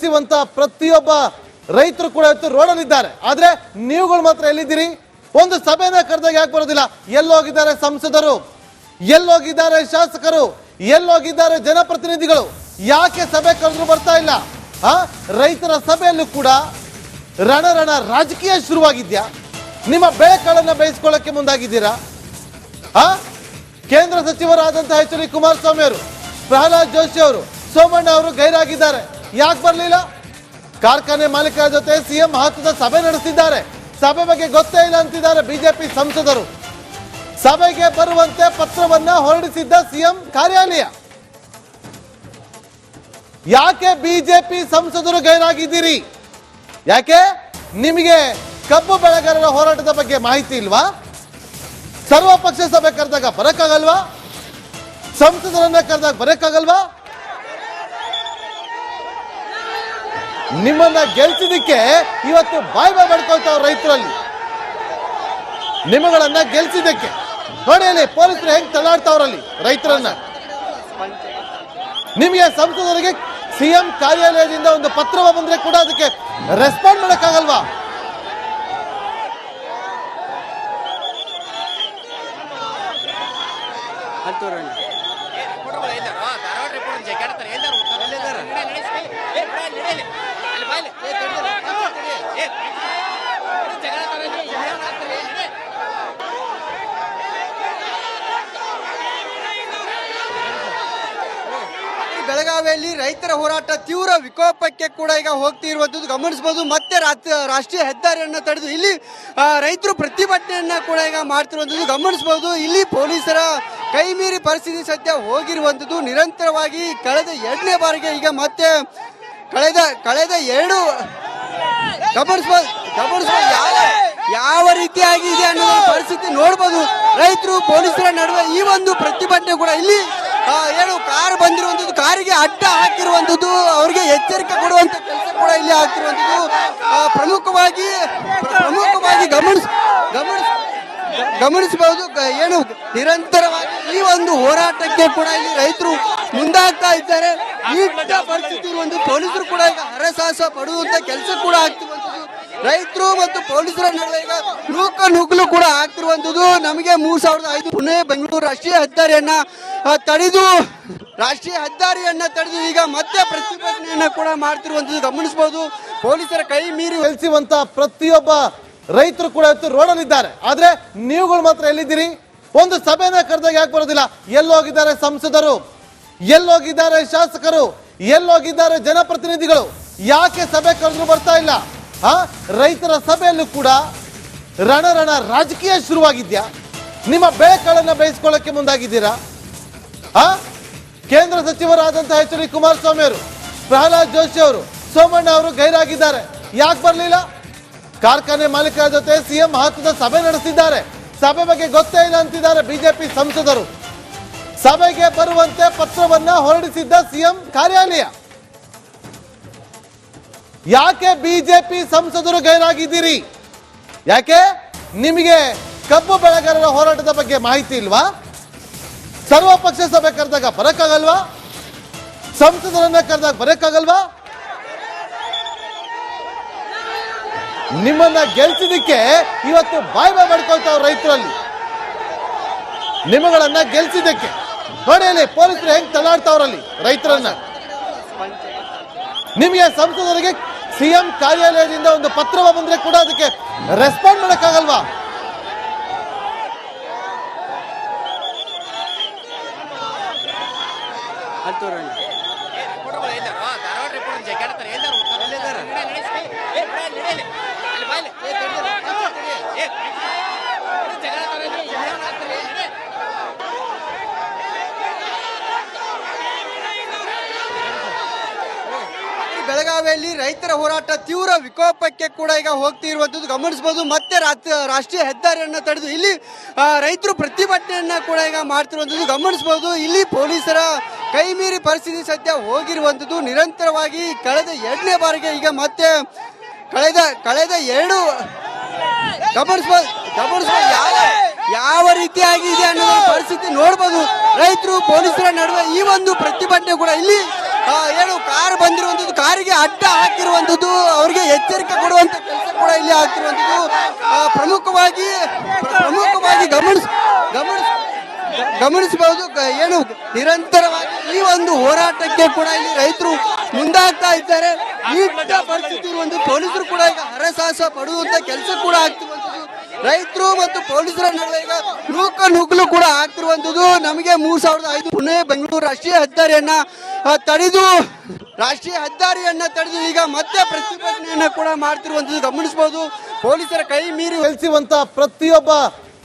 ಗೆಲ್ಸುವಂತ ಪ್ರತಿಯೊಬ್ಬ ರೈತರು ಕೂಡ ಇವತ್ತು ರೋಡಲ್ಲಿದ್ದಾರೆ. ಆದ್ರೆ ನೀವುಗಳು ಮಾತ್ರ ಎಲ್ಲಿದ್ದೀರಿ? ಒಂದು ಸಭೆನ ಕರೆದಾಗ ಯಾಕೆ ಬರೋದಿಲ್ಲ? ಎಲ್ಲೋಗಿದ್ದಾರೆ ಸಂಸದರು, ಎಲ್ಲೋಗಿದ್ದಾರೆ ಶಾಸಕರು, ಎಲ್ಲೋಗಿದ್ದಾರೆ ಜನಪ್ರತಿನಿಧಿಗಳು. ಯಾಕೆ ಸಭೆ ಕರೆದ್ರು ಬರ್ತಾ ಇಲ್ಲ? ಆ, ರೈತರ ಸಭೆಯಲ್ಲೂ ಕೂಡ ರಣ ರಣ ರಾಜಕೀಯ ಶುರುವಾಗಿದ್ಯಾ? ನಿಮ್ಮ ಬೆಳೆಕಾಳನ್ನ ಬೇಯಿಸ್ಕೊಳ್ಳಕ್ಕೆ ಮುಂದಾಗಿದ್ದೀರಾ? ಆ, ಕೇಂದ್ರ ಸಚಿವರಾದಂತಹ ಎಚ್ ಡಿ ಕುಮಾರಸ್ವಾಮಿ ಅವರು, ಪ್ರಹ್ಲಾದ್ ಜೋಶಿ ಅವರು, ಸೋಮಣ್ಣ ಅವರು ಗೈರಾಗಿದ್ದಾರೆ. ಯಾಕೆ ಬರಲಿಲ್ಲ? ಕಾರ್ಖಾನೆ ಮಾಲೀಕರ ಜೊತೆ ಸಿಎಂ ಮಹತ್ವದ ಸಭೆ ನಡೆಸಿದ್ದಾರೆ. ಸಭೆ ಬಗ್ಗೆ ಗೊತ್ತೇ ಇಲ್ಲ ಅಂತಿದ್ದಾರೆ ಬಿಜೆಪಿ ಸಂಸದರು. ಸಭೆಗೆ ಬರುವಂತೆ ಪತ್ರವನ್ನ ಹೊರಡಿಸಿದ್ದ ಸಿಎಂ ಕಾರ್ಯಾಲಯ. ಯಾಕೆ ಬಿಜೆಪಿ ಸಂಸದರು ಗೈರಾಗಿದ್ದೀರಿ? ಯಾಕೆ? ನಿಮಗೆ ಕಬ್ಬು ಬೆಳೆಗಾರರ ಹೋರಾಟದ ಬಗ್ಗೆ ಮಾಹಿತಿ ಇಲ್ವಾ? ಸರ್ವಪಕ್ಷ ಸಭೆ ಕರೆದಾಗ ಬರಕ್ಕಾಗಲ್ವಾ? ಸಂಸದರನ್ನ ಕರೆದಾಗ ಬರಕ್ಕಾಗಲ್ವಾ? ನಿಮ್ಮನ್ನ ಗೆಲ್ಸಿದಕ್ಕೆ ಇವತ್ತು ಬಾಯ್ ಬಾಯ್ ಮಾಡ್ಕೊಳ್ತಾವ್ ರೈತರಲ್ಲಿ. ನಿಮ್ಮಗಳನ್ನ ಗೆಲ್ಸಿದಕ್ಕೆ ನೋಡಿ ಅಲ್ಲಿ ಪೊಲೀಸರು ಹೆಂಗ್ ತಳ್ಳಾಡ್ತಾವ್ರಲ್ಲಿ ರೈತರನ್ನ? ನಿಮಗೆ ಸಂಸದರಿಗೆ ಸಿಎಂ ಕಾರ್ಯಾಲಯದಿಂದ ಒಂದು ಪತ್ರ ಬಂದ್ರೆ ಕೂಡ ಅದಕ್ಕೆ ರೆಸ್ಪಾಂಡ್ ಮಾಡಕ್ಕಾಗಲ್ವಾ? ಅಂತೂರಲ್ಲಿ ಬೆಳಗಾವಿಯಲ್ಲಿ ರೈತರ ಹೋರಾಟ ತೀವ್ರ ವಿಕೋಪಕ್ಕೆ ಕೂಡ ಈಗ ಹೋಗ್ತಿರುವಂಥದ್ದು ಗಮನಿಸಬಹುದು ಮತ್ತೆ ರಾಷ್ಟ್ರೀಯ ಹೆದ್ದಾರಿಯನ್ನು ತಡೆದು ಇಲ್ಲಿ ರೈತರು ಪ್ರತಿಭಟನೆಯನ್ನು ಕೂಡ ಈಗ ಮಾಡ್ತಿರುವಂಥದ್ದು. ಗಮನಿಸಬಹುದು ಇಲ್ಲಿ ಪೊಲೀಸರ ಕೈ ಮೀರಿ ಪರಿಸ್ಥಿತಿ ಸದ್ಯ ಹೋಗಿರುವಂಥದ್ದು. ನಿರಂತರವಾಗಿ ಕಳೆದ ಎರಡನೇ ಬಾರಿಗೆ ಈಗ ಮತ್ತೆ ಕಳೆದ ಕಳೆದ ಎರಡು ಗಮನಿಸಬಹುದು ಗಮನಿಸಬಹುದು ಯಾವ ಯಾವ ರೀತಿಯಾಗಿ ಇದೆ ಅನ್ನೋ ಪರಿಸ್ಥಿತಿ ನೋಡ್ಬೋದು. ರೈತರು, ಪೊಲೀಸರ ನಡುವೆ ಈ ಒಂದು ಪ್ರತಿಭಟನೆ ಕೂಡ ಇಲ್ಲಿ ಏನು ಕಾರ್ ಬಂದಿರುವಂತದ್ದು ಕಾರಿಗೆ ಅಡ್ಡ ಹಾಕಿರುವಂತದ್ದು ಅವರಿಗೆ ಎಚ್ಚರಿಕೆ ಕೊಡುವಂತ ಕೆಲಸ ಕೂಡ ಇಲ್ಲಿ ಆಗ್ತಿರುವಂತದ್ದು ಆ, ಪ್ರಮುಖವಾಗಿ ಪ್ರಮುಖವಾಗಿ ಗಮನಿಸ್ ಗಮನಿಸ್ ಗಮನಿಸಬಹುದು ಏನು ನಿರಂತರವಾಗಿ ಈ ಒಂದು ಹೋರಾಟಕ್ಕೆ ಕೂಡ ಇಲ್ಲಿ ರೈತರು ಮುಂದಾಗ್ತಾ ಇದ್ದಾರೆ. ಈ ಪರಿಸ್ಥಿತಿ ಒಂದು ಪೊಲೀಸರು ಕೂಡ ಈಗ ಹರಸಾಹಸ ಪಡುವಂತ ಕೆಲಸ ಕೂಡ ಆಗ್ತಿರುವಂತದ್ದು ರೈತರು ಮತ್ತು ಪೊಲೀಸರ ನಡುವೆ ಈಗ ನೂಕ ನುಗ್ಗಲು ಕೂಡ ಆಗ್ತಿರುವಂತದ್ದು ನಮಗೆ ಮೂರ್ ಸಾವಿರದ ಐದು ಪುಣೆ ಬೆಂಗಳೂರು ರಾಷ್ಟ್ರೀಯ ಹೆದ್ದಾರಿಯನ್ನ ತಡೆದು, ರಾಷ್ಟ್ರೀಯ ಹೆದ್ದಾರಿಯನ್ನ ತಡೆದು ಈಗ ಮತ್ತೆ ಪ್ರತಿಭಟನೆಯನ್ನ ಕೂಡ ಮಾಡ್ತಿರುವಂತದ್ದು ಗಮನಿಸಬಹುದು ಪೊಲೀಸರ ಕೈ ಮೀರಿ ಗೆಲ್ಸುವಂತ ಪ್ರತಿಯೊಬ್ಬ ರೈತರು ಕೂಡ ಇವತ್ತು ರೋಡಲ್ಲಿದ್ದಾರೆ. ಆದ್ರೆ ನೀವುಗಳು ಮಾತ್ರ ಎಲ್ಲಿದ್ದೀರಿ? ಒಂದು ಸಭೆನ ಕರೆದಾಗ ಯಾಕೆ ಬರೋದಿಲ್ಲ? ಎಲ್ಲೋಗಿದ್ದಾರೆ ಸಂಸದರು, ಎಲ್ಲೋಗಿದ್ದಾರೆ ಶಾಸಕರು, ಎಲ್ಲೋಗಿದ್ದಾರೆ ಜನಪ್ರತಿನಿಧಿಗಳು. ಯಾಕೆ ಸಭೆ ಕರೆದ್ರು ಬರ್ತಾ ಇಲ್ಲ? ರೈತರ ಸಭೆಯಲ್ಲೂ ಕೂಡ ರಣ ರಣ ರಾಜಕೀಯ ಶುರುವಾಗಿದ್ಯಾ? ನಿಮ್ಮ ಬೆಳೆಗಳನ್ನು ಬೇಯಿಸ್ಕೊಳ್ಳೋಕ್ಕೆ ಮುಂದಾಗಿದ್ದೀರಾ? ಆ? ಕೇಂದ್ರ ಸಚಿವರಾದಂತಹ ಎಚ್ ಡಿ ಕುಮಾರಸ್ವಾಮಿ ಅವರು, ಪ್ರಹ್ಲಾದ್ ಜೋಶಿ ಅವರು, ಸೋಮಣ್ಣ ಅವರು ಗೈರಾಗಿದ್ದಾರೆ. ಯಾಕೆ ಬರಲಿಲ್ಲ? ಕಾರ್ಖಾನೆ ಮಾಲೀಕರ ಜೊತೆ ಸಿಎಂ ಮಹತ್ವದ ಸಭೆ ನಡೆಸಿದ್ದಾರೆ. ಸಭೆ ಬಗ್ಗೆ ಗೊತ್ತೇ ಇಲ್ಲ ಅಂತಿದ್ದಾರೆ ಬಿಜೆಪಿ ಸಂಸದರು. ಸಭೆಗೆ ಬರುವಂತೆ ಪತ್ರವನ್ನ ಹೊರಡಿಸಿದ್ದ ಸಿಎಂ ಕಾರ್ಯಾಲಯ. ಯಾಕೆ ಬಿಜೆಪಿ ಸಂಸದರು ಗೈರಾಗಿದ್ದೀರಿ? ಯಾಕೆ? ನಿಮಗೆ ಕಬ್ಬು ಬೆಳೆಗಾರರ ಹೋರಾಟದ ಬಗ್ಗೆ ಮಾಹಿತಿ ಇಲ್ವಾ? ಸರ್ವಪಕ್ಷ ಸಭೆ ಕರೆದಾಗ ಬರಕ್ಕಾಗಲ್ವಾ? ಸಂಸದರನ್ನ ಕರೆದಾಗ ಬರಕ್ಕಾಗಲ್ವಾ? ನಿಮ್ಮನ್ನ ಗೆಲ್ಸಿದಕ್ಕೆ ಇವತ್ತು ಬಾಯ್ ಬಾಯ್ ಮಾಡ್ಕೊಳ್ತಾವ್ ರೈತರಲ್ಲಿ. ನಿಮ್ಮಗಳನ್ನ ಗೆಲ್ಸಿದಕ್ಕೆ ನೋಡಿ ಪೊಲೀಸರು ಹೆಂಗ್ ತಳ್ಳಾಡ್ತಾವ್ರಲ್ಲಿ ರೈತರನ್ನ? ನಿಮಗೆ ಸಂಸದರಿಗೆ ಸಿಎಂ ಕಾರ್ಯಾಲಯದಿಂದ ಒಂದು ಪತ್ರವ ಬಂದ್ರೆ ಕೂಡ ಅದಕ್ಕೆ ರೆಸ್ಪಾಂಡ್ ಮಾಡಕ್ಕಾಗಲ್ವಾ? ಅಂತೂರಲ್ಲಿ ಬೆಳಗಾವಿಯಲ್ಲಿ ರೈತರ ಹೋರಾಟ ತೀವ್ರ ವಿಕೋಪಕ್ಕೆ ಕೂಡ ಈಗ ಹೋಗ್ತಿರುವಂಥದ್ದು ಗಮನಿಸಬಹುದು ಮತ್ತೆ ರಾಷ್ಟ್ರೀಯ ಹೆದ್ದಾರಿಯನ್ನ ತಡೆದು ಇಲ್ಲಿ ರೈತರು ಪ್ರತಿಭಟನೆಯನ್ನ ಕೂಡ ಈಗ ಮಾಡ್ತಿರುವಂತದ್ದು ಗಮನಿಸಬಹುದು ಇಲ್ಲಿ ಪೊಲೀಸರ ಕೈ ಮೀರಿ ಪರಿಸ್ಥಿತಿ ಸದ್ಯ ಹೋಗಿರುವಂಥದ್ದು. ನಿರಂತರವಾಗಿ ಕಳೆದ ಎರಡನೇ ಬಾರಿಗೆ ಈಗ ಮತ್ತೆ ಕಳೆದ ಕಳೆದ ಎರಡು ಗಮನಿಸಬಹುದು ಗಮನಿಸಬಹುದು ಯಾವ ಯಾವ ರೀತಿಯಾಗಿ ಇದೆ ಅನ್ನೋ ಪರಿಸ್ಥಿತಿ ನೋಡ್ಬೋದು. ರೈತರು, ಪೊಲೀಸರ ನಡುವೆ ಈ ಒಂದು ಪ್ರತಿಭಟನೆ ಕೂಡ ಇಲ್ಲಿ ಏನು, ಕಾರ್ ಬಂದಿರುವಂತದ್ದು ಕಾರಿಗೆ ಅಡ್ಡ ಹಾಕಿರುವಂತದ್ದು ಅವರಿಗೆ ಎಚ್ಚರಿಕೆ ಕೊಡುವಂತ ಕೆಲಸ ಕೂಡ ಇಲ್ಲಿ ಆಗ್ತಿರುವಂತದ್ದು ಪ್ರಮುಖವಾಗಿ ಪ್ರಮುಖವಾಗಿ ಗಮನಿಸ ಗಮನಿಸ ಗಮನಿಸಬಹುದು ಏನು ನಿರಂತರವಾಗಿ ಈ ಒಂದು ಹೋರಾಟಕ್ಕೆ ಕೂಡ ಇಲ್ಲಿ ರೈತರು ಮುಂದಾಗ್ತಾ ಇದ್ದಾರೆ. ಈ ಪರಿಸ್ಥಿತಿ ಇರುವಂತ ಪೊಲೀಸರು ಕೂಡ ಈಗ ಹರಸಾಹಸ ಪಡುವಂತ ಕೆಲಸ ಕೂಡ ಆಗ್ತಿರುವಂತದ್ದು ರೈತರು ಮತ್ತು ಪೊಲೀಸರ ನಡುವೆ ಈಗ ನೂಕ ನುಗ್ಗಲು ಕೂಡ ಆಗ್ತಿರುವಂತದ್ದು ನಮಗೆ ಮೂರು ಸಾವಿರದ ಐದು ಪುಣೆ, ಬೆಂಗಳೂರು ರಾಷ್ಟ್ರೀಯ ಹೆದ್ದಾರಿಯನ್ನ ತಡೆದು ರಾಷ್ಟ್ರೀಯ ಹೆದ್ದಾರಿಯನ್ನ ತಡೆದು ಈಗ ಮತ್ತೆ ಪ್ರತಿಭಟನೆಯನ್ನ ಕೂಡ ಮಾಡ್ತಿರುವಂತದ್ದು ಗಮನಿಸಬಹುದು ಪೊಲೀಸರ ಕೈ ಮೀರಿ ಪ್ರತಿಯೊಬ್ಬ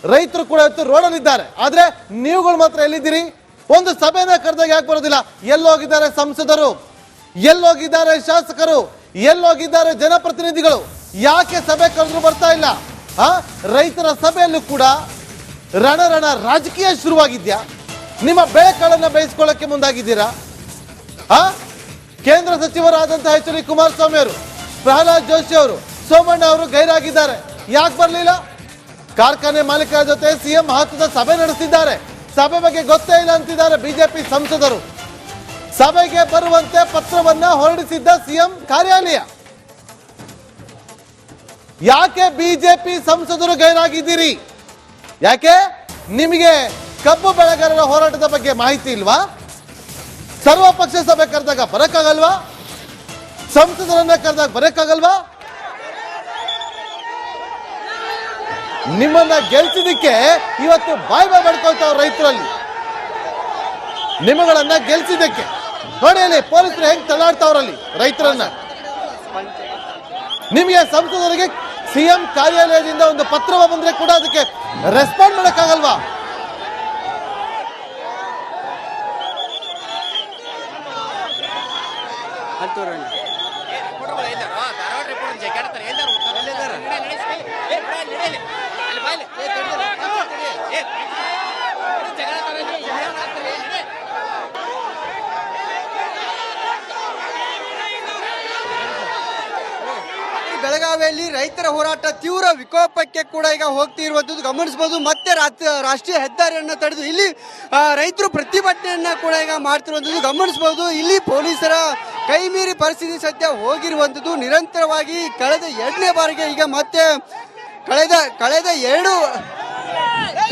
ರೈತರು ಕೂಡ ಇವತ್ತು ರೋಡಲ್ಲಿದ್ದಾರೆ. ಆದ್ರೆ ನೀವುಗಳು ಮಾತ್ರ ಎಲ್ಲಿದ್ದೀರಿ? ಒಂದು ಸಭೆನ ಕರೆದಾಗ ಯಾಕೆ ಬರೋದಿಲ್ಲ? ಎಲ್ಲೋಗಿದ್ದಾರೆ ಸಂಸದರು, ಎಲ್ಲೋಗಿದ್ದಾರೆ ಶಾಸಕರು, ಎಲ್ಲೋಗಿದ್ದಾರೆ ಜನಪ್ರತಿನಿಧಿಗಳು. ಯಾಕೆ ಸಭೆ ಕರೆದ್ರು ಬರ್ತಾ ಇಲ್ಲ? ಆ? ರೈತರ ಸಭೆಯಲ್ಲೂ ಕೂಡ ರಣ ರಣ ರಾಜಕೀಯ ಶುರುವಾಗಿದ್ಯಾ? ನಿಮ್ಮ ಬೆಳೆಕಾಳನ್ನ ಬೇಯಿಸ್ಕೊಳ್ಳಕ್ಕೆ ಮುಂದಾಗಿದ್ದೀರಾ? ಆ? ಕೇಂದ್ರ ಸಚಿವರಾದಂತಹ ಎಚ್ ಡಿ ಕುಮಾರಸ್ವಾಮಿ ಅವರು, ಪ್ರಹ್ಲಾದ್ ಜೋಶಿ ಅವರು, ಸೋಮಣ್ಣ ಅವರು ಗೈರಾಗಿದ್ದಾರೆ. ಯಾಕೆ ಬರಲಿಲ್ಲ? ಕಾರ್ಖಾನೆ ಮಾಲೀಕರ ಜೊತೆ ಸಿಎಂ ಮಹತ್ವದ ಸಭೆ ನಡೆಸಿದ್ದಾರೆ. ಸಭೆ ಬಗ್ಗೆ ಗೊತ್ತೇ ಇಲ್ಲ ಅಂತಿದ್ದಾರೆ ಬಿಜೆಪಿ ಸಂಸದರು. ಸಭೆಗೆ ಬರುವಂತೆ ಪತ್ರವನ್ನ ಹೊರಡಿಸಿದ್ದ ಸಿಎಂ ಕಾರ್ಯಾಲಯ. ಯಾಕೆ ಬಿಜೆಪಿ ಸಂಸದರು ಗೈರಾಗಿದ್ದೀರಿ? ಯಾಕೆ? ನಿಮಗೆ ಕಬ್ಬು ಬೆಳೆಗಾರರ ಹೋರಾಟದ ಬಗ್ಗೆ ಮಾಹಿತಿ ಇಲ್ವಾ? ಸರ್ವಪಕ್ಷ ಸಭೆ ಕರೆದಾಗ ಬರಕ್ಕಾಗಲ್ವಾ? ಸಂಸದರನ್ನ ಕರೆದಾಗ ಬರಕ್ಕಾಗಲ್ವಾ? ನಿಮ್ಮನ್ನ ಗೆಲ್ಸಿದಕ್ಕೆ ಇವತ್ತು ಬಾಯ್ ಬಾಯ್ ಮಾಡ್ಕೊಳ್ತಾವ್ ರೈತರಲ್ಲಿ. ನಿಮ್ಮಗಳನ್ನ ಗೆಲ್ಸಿದಕ್ಕೆ ನೋಡಿ ಅಲ್ಲಿ ಪೊಲೀಸರು ಹೆಂಗ್ ತಳ್ಳಾಡ್ತಾವ್ರಲ್ಲಿ ರೈತರನ್ನ? ನಿಮಗೆ ಸಂಸದರಿಗೆ ಸಿಎಂ ಕಾರ್ಯಾಲಯದಿಂದ ಒಂದು ಪತ್ರವ ಬಂದ್ರೆ ಕೂಡ ಅದಕ್ಕೆ ರೆಸ್ಪಾಂಡ್ ಮಾಡಕ್ಕಾಗಲ್ವಾ? Alto Reina. ಬೆಳಗಾವಿಯಲ್ಲಿ ರೈತರ ಹೋರಾಟ ತೀವ್ರ ವಿಕೋಪಕ್ಕೆ ಕೂಡ ಈಗ ಹೋಗ್ತಿರುವಂಥದ್ದು ಗಮನಿಸಬಹುದು ಮತ್ತೆ ರಾಷ್ಟ್ರೀಯ ಹೆದ್ದಾರಿಯನ್ನು ತಡೆದು ಇಲ್ಲಿ ರೈತರು ಪ್ರತಿಭಟನೆಯನ್ನ ಕೂಡ ಈಗ ಮಾಡ್ತಿರುವಂಥದ್ದು. ಗಮನಿಸಬಹುದು ಇಲ್ಲಿ ಪೊಲೀಸರ ಕೈ ಮೀರಿ ಪರಿಸ್ಥಿತಿ ಸದ್ಯ ಹೋಗಿರುವಂಥದ್ದು. ನಿರಂತರವಾಗಿ ಕಳೆದ ಎರಡನೇ ಬಾರಿಗೆ ಈಗ ಮತ್ತೆ ಕಳೆದ ಕಳೆದ ಎರಡು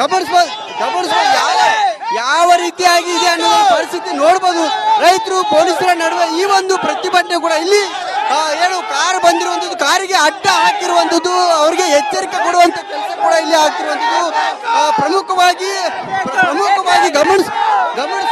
ಗಮನಿಸಬಹುದು ಗಮನಿಸಬಹುದು ಯಾವ ಯಾವ ರೀತಿಯಾಗಿ ಇದೆ ಅನ್ನೋ ಪರಿಸ್ಥಿತಿ ನೋಡ್ಬೋದು. ರೈತರು, ಪೊಲೀಸರ ನಡುವೆ ಈ ಒಂದು ಪ್ರತಿಭಟನೆ ಕೂಡ ಇಲ್ಲಿ ಏನು ಕಾರ್ ಬಂದಿರುವಂತದ್ದು ಕಾರಿಗೆ ಅಡ್ಡ ಹಾಕಿರುವಂತದ್ದು ಅವರಿಗೆ ಎಚ್ಚರಿಕೆ ಕೊಡುವಂತ ಕೆಲಸ ಕೂಡ ಇಲ್ಲಿ ಆಗ್ತಿರುವಂತದ್ದು ಆ, ಪ್ರಮುಖವಾಗಿ ಪ್ರಮುಖವಾಗಿ ಗಮನಿಸ್ ಗಮನಿಸ್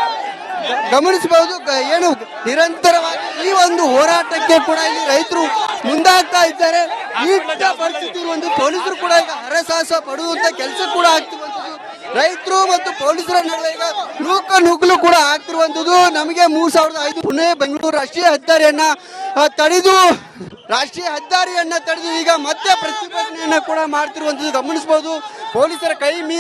ಗಮನಿಸಬಹುದು ಏನು ನಿರಂತರವಾಗಿ ಈ ಒಂದು ಹೋರಾಟಕ್ಕೆ ಕೂಡ ಇಲ್ಲಿ ರೈತರು ಮುಂದಾಗ್ತಾ ಇದ್ದಾರೆ. ಈ ಪರಿಸ್ಥಿತಿ ಒಂದು ಪೊಲೀಸರು ಕೂಡ ಈಗ ಹರಸಾಹಸ ಪಡುವಂತ ಕೆಲಸ ಕೂಡ ಆಗ್ತಿರುವಂತದ್ದು ರೈತರು ಮತ್ತು ಪೊಲೀಸರ ನಡುವೆ ಈಗ ನೂಕ ನುಗ್ಗಲು ಕೂಡ ಆಗ್ತಿರುವಂತದ್ದು ನಮಗೆ ಮೂರ್ ಸಾವಿರದ ಐದು ಪುಣೆ ಬೆಂಗಳೂರು ರಾಷ್ಟ್ರೀಯ ಹೆದ್ದಾರಿಯನ್ನ ತಡೆದು, ರಾಷ್ಟ್ರೀಯ ಹೆದ್ದಾರಿಯನ್ನ ತಡೆದು ಈಗ ಮತ್ತೆ ಪ್ರತಿಭಟನೆಯನ್ನ ಕೂಡ ಮಾಡ್ತಿರುವಂತದ್ದು ಗಮನಿಸಬಹುದು ಪೊಲೀಸರ ಕೈ ಮೀರಿ